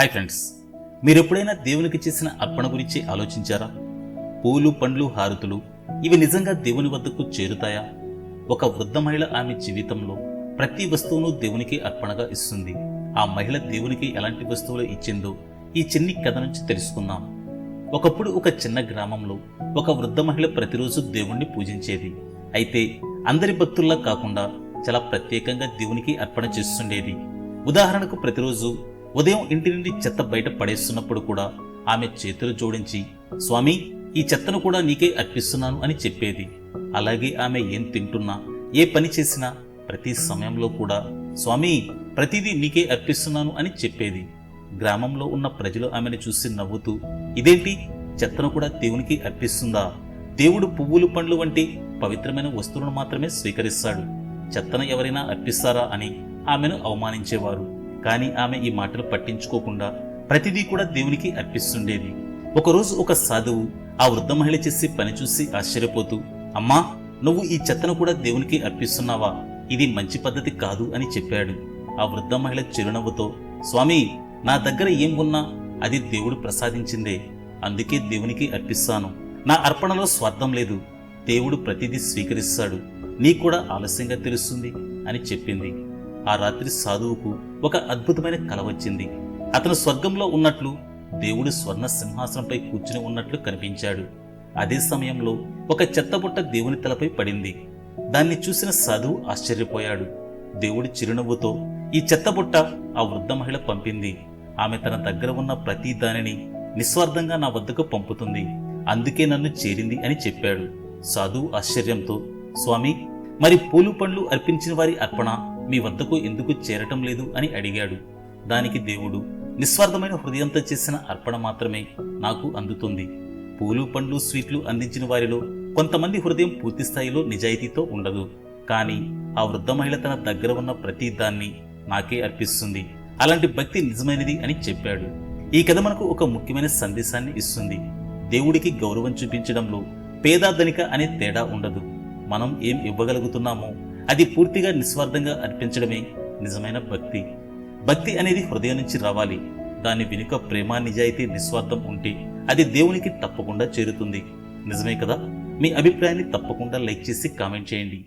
Hi friends మీరు ఎప్పుడైనా దేవునికి చేసిన అర్పణ గురించి ఆలోచించారా? పూలు పండ్లు హారతులు ఇవి నిజంగా దేవుని వద్దకు చేరుతాయా? ఒక వృద్ధ మహిళ ఆమె జీవితంలో ప్రతి వస్తువును దేవునికి అర్పణగా ఇస్తుంది. ఆ మహిళ దేవునికి ఎలాంటి వస్తువులు ఇచ్చిందో ఈ చిన్ని కథ నుంచి తెలుసుకుందాం. ఒకప్పుడు ఒక చిన్న గ్రామంలో ఒక వృద్ధ మహిళ ప్రతిరోజు దేవుణ్ణి పూజించేది. అయితే అందరి భక్తుల్లా కాకుండా చాలా ప్రత్యేకంగా దేవునికి అర్పణ చేస్తుండేది. ఉదాహరణకు ప్రతిరోజు ఉదయం ఇంటి నుండి చెత్త బయట పడేస్తున్నప్పుడు కూడా ఆమె చేతులు జోడించి స్వామి ఈ చెత్తను కూడా నీకే అర్పిస్తున్నాను అని చెప్పేది. అలాగే ఆమె ఏం తింటున్నా ఏ పని చేసినా ప్రతి సమయంలో కూడా స్వామి ప్రతిదీ నీకే అర్పిస్తున్నాను అని చెప్పేది. గ్రామంలో ఉన్న ప్రజలు ఆమెను చూసి నవ్వుతూ ఇదేంటి? చెత్తను కూడా దేవునికి అర్పిస్తుందా? దేవుడు పువ్వులు పండ్లు వంటి పవిత్రమైన వస్తువులను మాత్రమే స్వీకరిస్తాడు. చెత్తను ఎవరైనా అర్పిస్తారా అని ఆమెను అవమానించేవారు. కానీ ఆమె ఈ మాటలు పట్టించుకోకుండా ప్రతిదీ కూడా దేవునికి అర్పిస్తుండేది. ఒకరోజు ఒక సాధువు ఆ వృద్ధ మహిళ చేసే పని చూసి ఆశ్చర్యపోతూ అమ్మా నువ్వు ఈ చెత్తను కూడా దేవునికి అర్పిస్తున్నావా? ఇది మంచి పద్ధతి కాదు అని చెప్పాడు. ఆ వృద్ధ మహిళ చిరునవ్వుతో స్వామి నా దగ్గర ఏం ఉన్నా అది దేవుడు ప్రసాదించిందే. అందుకే దేవునికి అర్పిస్తాను. నా అర్పణలో స్వార్థం లేదు. దేవుడు ప్రతిదీ స్వీకరిస్తాడు. నీకు కూడా ఆలస్యంగా తెలుస్తుంది అని చెప్పింది. ఆ రాత్రి సాధువుకు ఒక అద్భుతమైన కల వచ్చింది. అతను స్వర్గంలో ఉన్నట్లు దేవుడు స్వర్ణ సింహాసనంపై కూర్చుని ఉన్నట్లు కనిపించాడు. అదే సమయంలో ఒక చెత్తబుట్ట దేవుని తలపై పడింది. దాన్ని చూసిన సాధువు ఆశ్చర్యపోయాడు. దేవుడి చిరునవ్వుతో ఈ చెత్తబుట్ట ఆ వృద్ధ మహిళ పంపింది. ఆమె తన దగ్గర ఉన్న ప్రతి దానిని నిస్వార్థంగా నా వద్దకు పంపుతుంది. అందుకే నన్ను చేరింది అని చెప్పాడు. సాధువు ఆశ్చర్యంతో స్వామి మరి పూలు పండ్లు అర్పించిన వారి అర్పణ మీ వద్దకు ఎందుకు చేరటం లేదు అని అడిగాడు. దానికి దేవుడు నిస్వార్థమైన హృదయంతో చేసిన అర్పణ మాత్రమే నాకు అందుతుంది. పూలు పండ్లు స్వీట్లు అందించిన వారిలో కొంతమంది హృదయం పూర్తి స్థాయిలో నిజాయితీతో ఉండదు. కానీ ఆ వృద్ధ మహిళ తన దగ్గర ఉన్న ప్రతి దాన్ని నాకే అర్పిస్తుంది. అలాంటి భక్తి నిజమైనది అని చెప్పాడు. ఈ కథ మనకు ఒక ముఖ్యమైన సందేశాన్ని ఇస్తుంది. దేవుడికి గౌరవం చూపించడంలో పేద ధనిక అనే తేడా ఉండదు. మనం ఏం ఇవ్వగలుగుతున్నామో అది పూర్తిగా నిస్వార్థంగా అర్పించడమే నిజమైన భక్తి. భక్తి అనేది హృదయం నుంచి రావాలి. దాని వెనుక ప్రేమ నిజాయితీ నిస్వార్థం ఉంటే అది దేవునికి తప్పకుండా చేరుతుంది. నిజమే కదా? మీ అభిప్రాయాన్ని తప్పకుండా లైక్ చేసి కామెంట్ చేయండి.